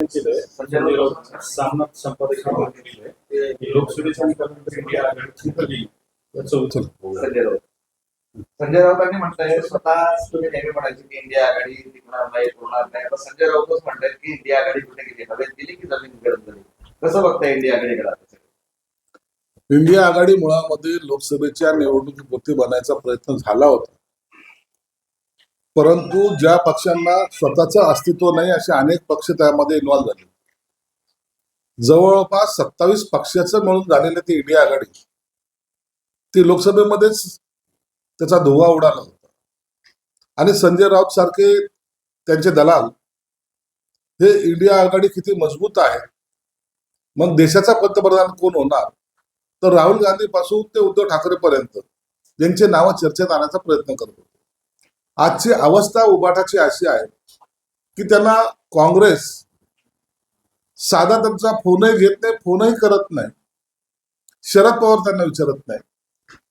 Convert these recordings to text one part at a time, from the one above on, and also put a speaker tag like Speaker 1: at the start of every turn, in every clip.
Speaker 1: केलंय. संजय सामनाथ
Speaker 2: संजय राऊत. संजय राऊतांनी म्हटलंय स्वतः तुम्ही नेहमी म्हणायचे की इंडिया आघाडी टिकणार नाही होणार नाही. आता संजय राऊतच म्हणतायत की इंडिया आघाडी कुठे गेली? हवेत गेली की जमीन गरज झाली. कसं बघताय इंडिया आघाडीकडे आता?
Speaker 3: इंडिया आघाडी मुळामध्ये लोकसभेच्या निवडणुकीपुरती बनायचा प्रयत्न झाला होता. परंतु ज्या पक्षांना स्वतःचं अस्तित्व नाही असे अनेक पक्ष त्यामध्ये इन्व्हॉल्व झाले. जवळपास सत्तावीस पक्षाचं मिळून झालेली ती इंडिया आघाडी. ती लोकसभेमध्येच त्याचा धुवा उडाला होता. आणि संजय राऊत सारखे त्यांचे दलाल हे इंडिया आघाडी किती मजबूत आहे मग देशाचा पंतप्रधान कोण होणार? तर राहुल गांधी पासून ते उद्धव ठाकरे पर्यंत यांचे नाव चर्चेत आणण्याचा प्रयत्न करत होते. आजची अवस्था उबाटाची अशी आहे की त्यांना काँग्रेस साधा त्यांचा फोनही घेत नाही फोनही करत नाही. शरद पवार त्यांना विचारत नाही.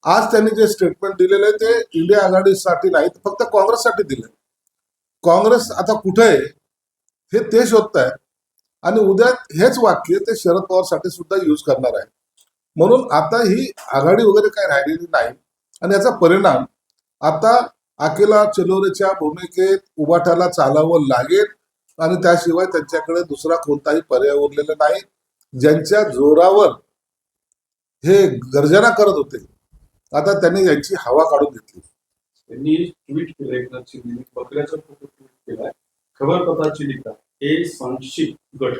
Speaker 3: आज त्यांनी जे स्टेटमेंट दिलेलं आहे ते इंडिया आघाडीसाठी नाही फक्त काँग्रेससाठी दिले काँग्रेस आता कुठे आहे हे ते शोधत आहे आणि उद्या हेच वाक्य ते शरद पवारसाठी सुद्धा यूज करणार आहे म्हणून आता ही आघाडी वगैरे काही राहिलेली नाही. आणि याचा परिणाम आता अकेला चलोरेच्या भूमिकेत उभाटाला चालावं लागेल आणि त्याशिवाय त्यांच्याकडे दुसरा कोणताही पर्याय उरलेला नाही. ज्यांच्या जोरावर हे गर्जना करत होते आता त्यांनी यांची हवा काढून घेतली.
Speaker 1: त्यांनी ट्विट केलं एकनाथ शिंदे बकऱ्याचा फोटो ट्विट केलाय. खबर पताची लिखा हे सांशिक गट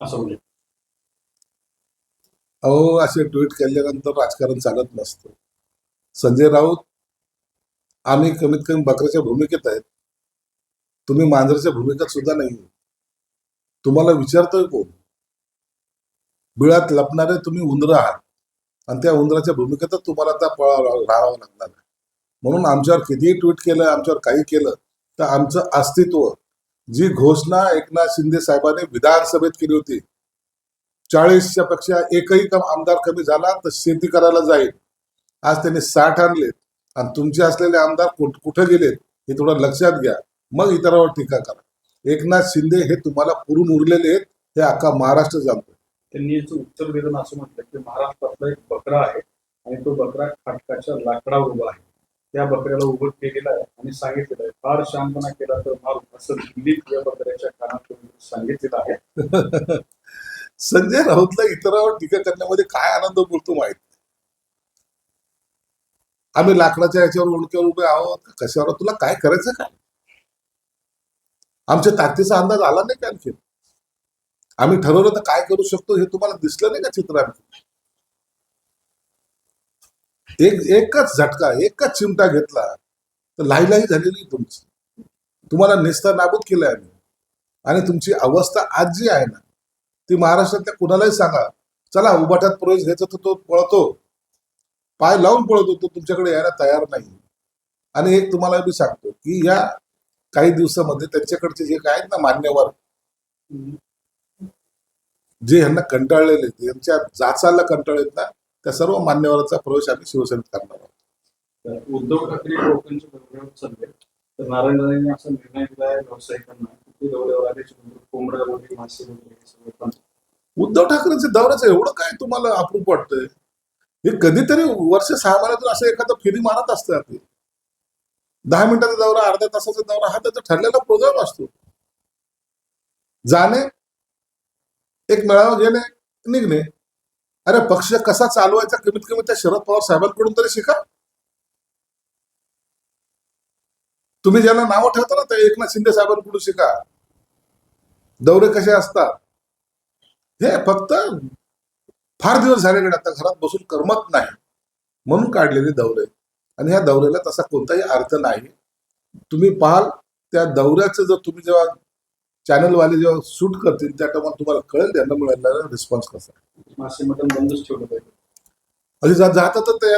Speaker 1: असं म्हणजे.
Speaker 3: अहो असे ट्विट केल्यानंतर राजकारण चालत नसतं. संजय राऊत आम्ही कमीत कमी बकऱ्याच्या भूमिकेत आहेत. तुम्ही मांजराच्या भूमिकेत सुद्धा नाही तुम्हाला विचारतोय कोण? बिळात लपणारे तुम्ही उंदरं आहात. आणि त्या उंदराच्या भूमिकेतच तुम्हाला आता राहावं लागणार आहे. म्हणून आमच्यावर कितीही ट्विट केलं आमच्यावर काही केलं तर आमचं अस्तित्व जी घोषणा एकनाथ शिंदे साहेबांनी विधानसभेत केली होती चाळीसच्या पेक्षा एकही कम आमदार कमी झाला तर शेती करायला जाईल. आज त्यांनी साठ आणले आणि तुमचे असलेले आमदार कुठ- गेलेत हे थोडं लक्षात घ्या. मग इतरांवर टीका करा. एकनाथ शिंदे हे तुम्हाला पुरून उरलेले आहेत हे अख्खा महाराष्ट्र जाणतो
Speaker 1: त्यांनी याचं उत्तर देताना असं म्हटलं की महाराष्ट्रातला एक बकरा आहे आणि तो बकरा खाटकाच्या लाकडावर उभा आहे. त्या बकऱ्याला उभं केलेलं आहे आणि सांगितलेलं आहे. फार शांतपणा केला तर मारू असं दिल्लीत या बकऱ्याच्या कानात सांगितलेलं आहे.
Speaker 3: संजय राऊतला इतरांवर टीका करण्यामध्ये काय आनंद बोलतो माहीत. आम्ही लाकडाच्या याच्यावर उडक्यावर उभे आहोत. कशावर तुला काय करायचं काय? आमच्या ताकदीचा अंदाज आला नाही का आणखी आम्ही ठरवलं तर काय करू शकतो हे तुम्हाला दिसलं नाही का चित्र आणखी एक एकच झटका एकच चिमटा घेतला तर लाहीलाही झालेली तुमची. तुम्हाला नेस्ता नाबूद केलंय आम्ही. आणि तुमची अवस्था आज जी आहे ना ती महाराष्ट्रातल्या कुणालाही सांगा. चला उभाट्यात प्रवेश घ्यायचा तर तो पळतो. पाय लावून पळत होतो तुमच्याकडे यायला तयार नाही. आणि एक तुम्हाला मी सांगतो की या काही दिवसामध्ये त्यांच्याकडचे जे काय ना मान्यवर जे ह्यांना कंटाळलेले यांच्या जाचाला कंटाळलेत ना त्या सर्व मान्यवरांचा प्रवेश आम्ही शिवसेनेत करणार आहोत.
Speaker 1: उद्धव ठाकरे चालले. तर नारायण राणेंनी असा निर्णय दिला आहे व्यावसायिकांना
Speaker 3: उद्धव ठाकरेंचे दौऱ्याचं एवढं काय तुम्हाला अप्रूप वाटतंय? हे कधीतरी वर्ष सहा महिन्यातून असं एखादं फेरी मारत असतं ते. दहा मिनिटाचा दौरा अर्ध्या तासाचा दौरा हा त्याचा ठरलेला प्रोग्राम असतो. जाणे एक मेळावा घेणे निघणे. अरे पक्ष कसा चालवायचा कमीत कमी त्या शरद पवार साहेबांकडून तरी शिका. तुम्ही ज्यांना नावं ठेवता ना त्या एकनाथ शिंदे साहेबांकडून शिका. दौरे कसे असतात? हे फक्त फार दिवस झाले गड्या आता घरात बसून करमत नाही. म्हणून काढलेले दौरे. आणि ह्या दौऱ्याला तसा कोणताही अर्थ नाही. तुम्ही पाहाल त्या दौऱ्याचं जर तुम्ही जेव्हा चॅनलवाले जेव्हा शूट करतील त्या टायमाला तुम्हाला कळेल त्यांना मिळालेला रिस्पॉन्स कसा आहे.
Speaker 1: मासे मटण बंदच ठेवलं पाहिजे.
Speaker 3: जा- जातातच ते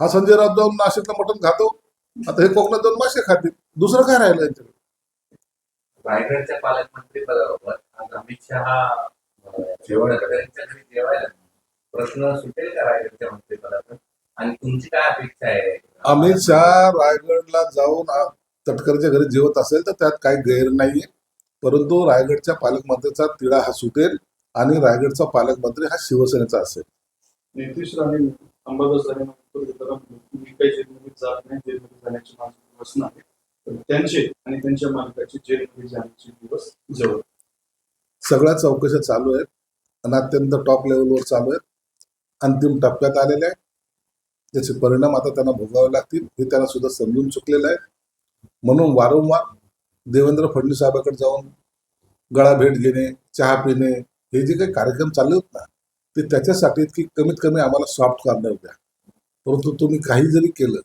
Speaker 3: हा संजय राऊत जाऊन नाशिकला मटण खातो. आता हे कोकणात जाऊन मासे खातील. दुसरं काय राहिलं यांच्याकडे?
Speaker 4: रायगडच्या पालकमंत्री पदावर आज अमित शहा जेवण त्यांच्या घरी जेवायला? प्रश्न सुटेल का रायगडच्या मंत्रिपदाचा? आणि तुमची काय अपेक्षा आहे?
Speaker 3: अमित शहा रायगडला जाऊन तटकरच्या घरी जेवत असेल तर त्यात काही गैर नाहीये. परंतु रायगडच्या पालकमंत्र्याचा तिढा हा सुटेल आणि रायगडचा पालकमंत्री हा शिवसेनेचा असेल.
Speaker 1: नितीश राणे अंबादास राणे जरा मी काही जेलमध्ये जात नाही जेलमध्ये जाण्याची माझी दिवस नाही. पण त्यांचे आणि त्यांच्या मालकाचे जेलमध्ये जाण्याचे दिवस जवळ.
Speaker 3: सगळ्या चौकशा चालू आहेत. आणि अत्यंत टॉप लेवलवर चालू आहेत. अंतिम टप्प्यात आलेले आहे त्याचे परिणाम आता त्यांना भोगावे लागतील हे त्यांना सुद्धा समजून चुकलेलं आहे. म्हणून वारंवार देवेंद्र फडणवीस साहेबाकडे जाऊन गळा भेट घेणे चहा पिणे हे जे काही कार्यक्रम चालले होते ना ते त्याच्यासाठी की कमीत कमी आम्हाला सॉफ्ट कॉर्नर द्या. परंतु तुम्ही काही जरी केलं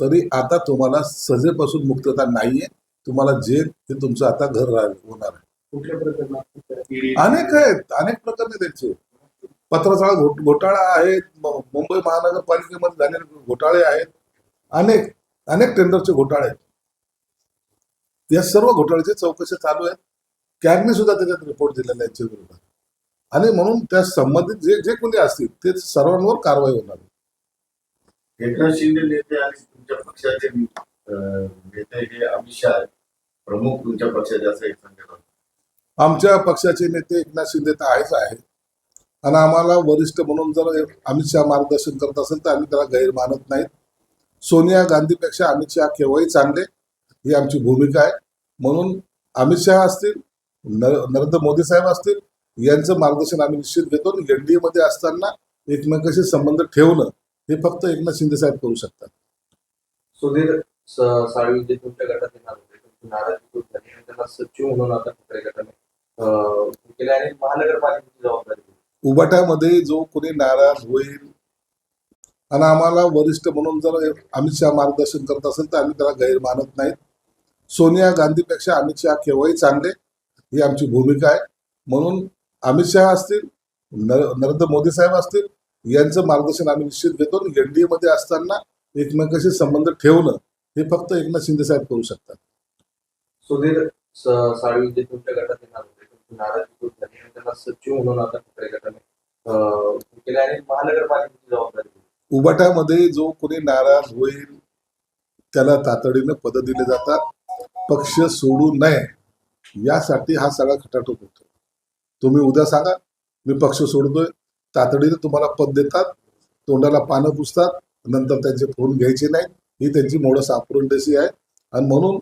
Speaker 3: तरी आता तुम्हाला सजेपासून मुक्तता नाही आहे तुम्हाला जेल हे तुमचं आता घर राह- होणार आहे.
Speaker 1: कुठल्या प्रकरणात ईडी
Speaker 3: अनेक आहेत अनेक प्रकार आहेत त्यांचे. पत्रचाळ घोट- घोटाळा आहेत म- मुंबई महानगरपालिकेमध्ये झालेले घोटाळे आहेत. अनेक अनेक टेंडरचे घोटाळे आहेत. या सर्व घोटाळ्याची चौकशी चालू आहेत. कॅगने सुद्धा त्याच्यात रिपोर्ट दिलेला आहे याच्या विरोधात. आणि म्हणून त्या संबंधित जे जे कोणी असतील ते सर्वांवर कारवाई होणार आहे.
Speaker 5: एकनाथ शिंदे नेते आणि तुमच्या पक्षाचे नेते हे अमित शहा आहेत. प्रमुख तुमच्या पक्षाचे असं एक राऊत.
Speaker 3: आमच्या पक्षाचे नेते एकनाथ शिंदे तर आहेच आहे आणि आम्हाला वरिष्ठ म्हणून जर अमित शहा मार्गदर्शन करत असेल तर आम्ही त्याला गैर मानत नाहीत. सोनिया गांधीपेक्षा अमित शहा केव्हाही चांगले ही आमची भूमिका आहे. म्हणून अमित शहा असतील नरेंद्र मोदी साहेब असतील यांचं मार्गदर्शन आम्ही निश्चित घेतो आणि एनडीए मध्ये असताना एकमेकाशी संबंध ठेवणं हे फक्त एकनाथ शिंदे साहेब करू शकतात.
Speaker 2: सुधीर साळवी जे तुमच्या गटात येणार होते नाराजी झाली त्यांना सचिव म्हणून आता ठाकरे गटाने केले आणि महानगरपालिकेची जबाबदारी. दिली.
Speaker 3: उबाटामध्ये जो कोणी नाराज होईल आणि आम्हाला वरिष्ठ म्हणून जर अमित शहा मार्गदर्शन करत असेल तर आम्ही त्याला गैर मानत नाहीत. सोनिया गांधीपेक्षा अमित शहा केव्हाही चांगले ही आमची भूमिका आहे. म्हणून अमित शहा असतील नर- नरेंद्र मोदी साहेब असतील यांचं मार्गदर्शन आम्ही निश्चित घेतो एनडीए मध्ये असताना एकमेकाशी संबंध ठेवणं हे फक्त एकनाथ शिंदे साहेब करू शकतात.
Speaker 2: सुधीर साळवी जे तुमच्या गटात नाराजी झाली आणि त्यांना सचिव म्हणून आता ठाकरे गटाने केले आणि महानगरपालिकेची जबाबदारी
Speaker 3: उबाटामध्ये जो कोणी नाराज होईल त्याला तातडीनं पद दिले जातात. पक्ष सोडू नये यासाठी हा सगळा खटाटोप होतो. तुम्ही उद्या सांगा मी पक्ष सोडतोय. तातडीनं तुम्हाला पद देतात तोंडाला पानं पुसतात नंतर त्यांचे फोन घ्यायचे नाहीत. ही त्यांची मोडस ऑपरेंडसी आहे. आणि म्हणून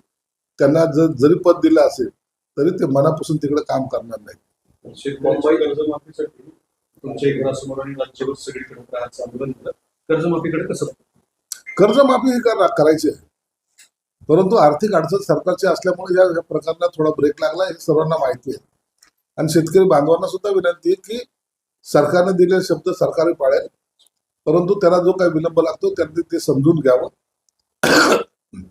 Speaker 3: त्यांना जर जरी पद दिलं असेल तरी ते मनापासून तिकडे काम करणार नाही
Speaker 1: शेतकऱ्यांच्या कर्जमाफीसाठी तुमच्या घरासमोर आणि राज्यभर सगळीकडे राहायचं आंदोलन झालं कर्जमाफीकडे कसं
Speaker 3: कर्जमाफी ही करा करायची आहे. परंतु आर्थिक अडचण सरकारची असल्यामुळे या प्रकरणात थोडा ब्रेक लागला हे सर्वांना माहिती आहे. आणि शेतकरी बांधवांना सुद्धा विनंती आहे की सरकारने दिलेले शब्द सरकारही पाळेल परंतु त्याला जो काही विलंब लागतो त्यांनी ते समजून घ्यावं.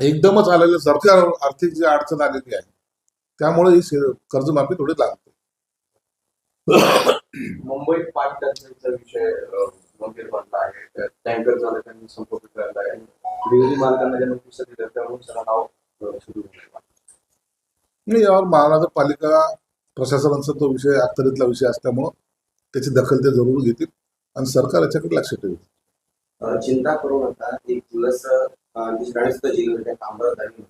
Speaker 3: एकदमच आलेलं सरकार आर्थिक जी अडचण आलेली आहे त्यामुळे ही कर्जमाफी थोडी लागते.
Speaker 2: मुंबईत पाणी टंचाईचा विषय गंभीर बनला आहे. टँकर चालकांनी संप पुकारला आहे. विरोधी मालकांना ज्या नोटीस दिल्या सुरू.
Speaker 3: आणि यावर महानगरपालिका प्रशासनाचा तो विषय अखत्यारीतला विषय असल्यामुळं त्याची दखल ते जरूर घेतील आणि सरकार याच्याकडे लक्ष ठेवेल.
Speaker 6: चिंता करू नका. एक दिवस दुसऱ्या जिल्ह्याच्या कामगार झाली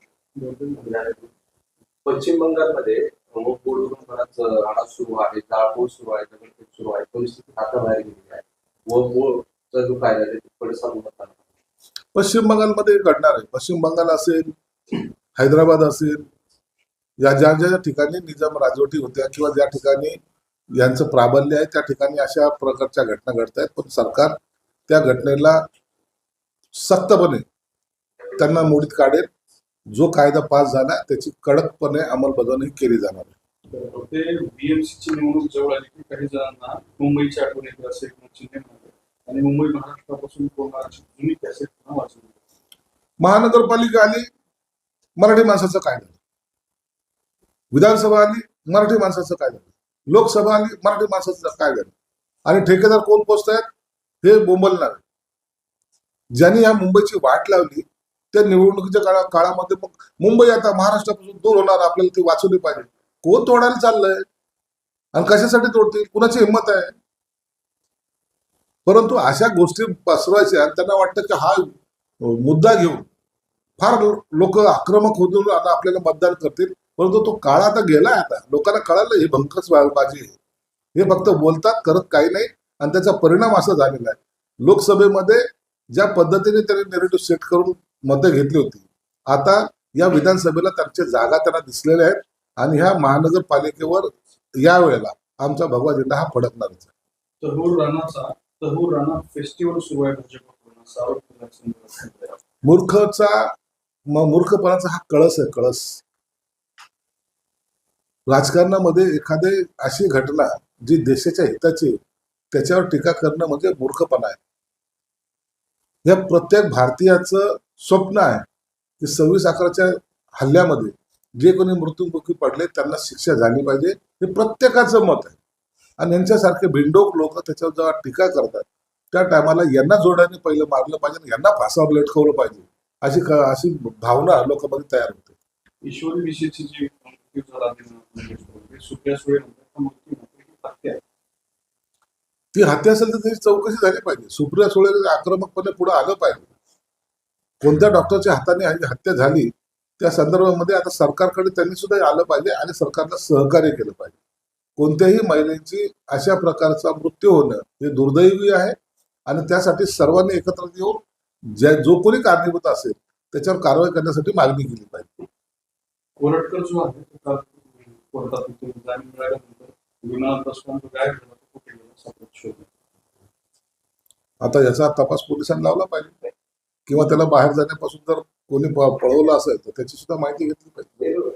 Speaker 2: पश्चिम बंगालमध्ये पूर्वून बराच राडा सुरू आहे जाळपोळ सुरू आहे दगडफेक सुरू आहे परिस्थिती हाताबाहेर गेली आहे. व मूळचा जो कायदा आहे तिकडे सांगू
Speaker 3: पश्चिम बंगालमध्ये घडणार आहे. पश्चिम बंगाल असेल हैदराबाद असेल या ज्या ज्या ठिकाणी निजाम राजवटी होत्या किंवा ज्या ठिकाणी यांचं प्राबल्य आहे त्या ठिकाणी अशा प्रकारच्या घटना घडत आहेत. पण सरकार त्या घटनेला सक्तपणे त्यांना मोडीत काढेल. जो कायदा पास झाला त्याची कडकपणे अंमलबजावणी केली जाणार आहे.
Speaker 1: ते बीएमसी ची निवडणूक जवळ आली की काही जणांना मुंबईची आठवण येते असे एक चिन्ह म्हणाले आणि मुंबई महाराष्ट्रापासून कोणाची जुनी कॅसेट पुन्हा वाचवली
Speaker 3: महानगरपालिका आली मराठी माणसाचं काय झालं? विधानसभा आली मराठी माणसाचं काय झालं? लोकसभा आली मराठी माणसाचं काय झालं? आणि ठेकेदार कोण पोचत आहेत हे बोंबलणार. ज्यांनी या मुंबईची वाट लावली त्या निवडणुकीच्या काळा काळामध्ये मग मुंबई आता महाराष्ट्रापासून दूर होणार आपल्याला ते वाचवली पाहिजे. कोण तोडायला चाललंय? आणि कशासाठी तोडतील? कुणाची हिंमत आहे? परंतु अशा गोष्टी पसरवायच्या आणि त्यांना वाटतं की हा मुद्दा घेऊन फार लोक आक्रमक होऊन आता आपल्याला मतदान करतील. परंतु तो काळ आता गेलाय आता. लोकांना कळालं हे भंकस बाजी हे फक्त बोलतात करत काही नाही आणि त्याचा परिणाम असा झालेला आहे. लोकसभेमध्ये ज्या पद्धतीने त्यांनी नेरेटिव्ह सेट करून मतं घेतली होती. आता या विधानसभेला त्यांच्या जागा त्यांना दिसलेल्या आहेत आणि ह्या महानगरपालिकेवर यावेळेला आमचा भगवा झेंडा हा फडकणारच आहे.
Speaker 1: तहूर राणाचा तहूर राणा फेस्टिवल सुरू आहे भाजपकडून असं आरोप केला संदर्भात.
Speaker 3: मूर्खचा मूर्खपणाचा हा कळस आहे कळस. राजकारणामध्ये एखादे अशी घटना जी देशाच्या हिताची त्याच्यावर टीका करणं म्हणजे मूर्खपणा आहे. हे प्रत्येक भारतीयाचं स्वप्न आहे की सव्वीस अकराच्या हल्ल्यामध्ये जे कोणी मृत्युमुखी पडले त्यांना शिक्षा झाली पाहिजे. हे प्रत्येकाचं मत आहे. आणि यांच्यासारखे भिंडोक लोक त्याच्यावर जेव्हा टीका करतात त्या टायमाला यांना जोड्याने पहिलं मारलं पाहिजे आणि यांना फासावर लटकवलं पाहिजे. अशी अशी भावना लोकांमध्ये तयार होते.
Speaker 1: ईश्वरी विषयीची जी मृत्यू झाला ते सुप्रिया सुळे नंतर मृत्यू नंतर ही हत्या आहे.
Speaker 3: ती हत्या असेल तर त्याची चौकशी झाली पाहिजे. सुप्रिया सुळे आक्रमकपणे पुढे आलं पाहिजे कोणत्या डॉक्टरच्या हाताने हत्या झाली त्या संदर्भामध्ये आता सरकारकडे त्यांनी सुद्धा आलं पाहिजे आणि सरकारला सहकार्य केलं पाहिजे. कोणत्याही महिलेची अशा प्रकारचा मृत्यू होणं हे दुर्दैवी आहे आणि त्यासाठी सर्वांनी एकत्र येऊन ज्या जो कोणी कारणीभूत असेल त्याच्यावर कारवाई करण्यासाठी मागणी केली पाहिजे.
Speaker 1: कोरटकर जो आहे
Speaker 3: आता याचा तपास पोलिसांनी लावला पाहिजे. किंवा त्याला बाहेर जाण्यापासून जर कोणी पळवलं असेल तर त्याची सुद्धा माहिती घेतली पाहिजे.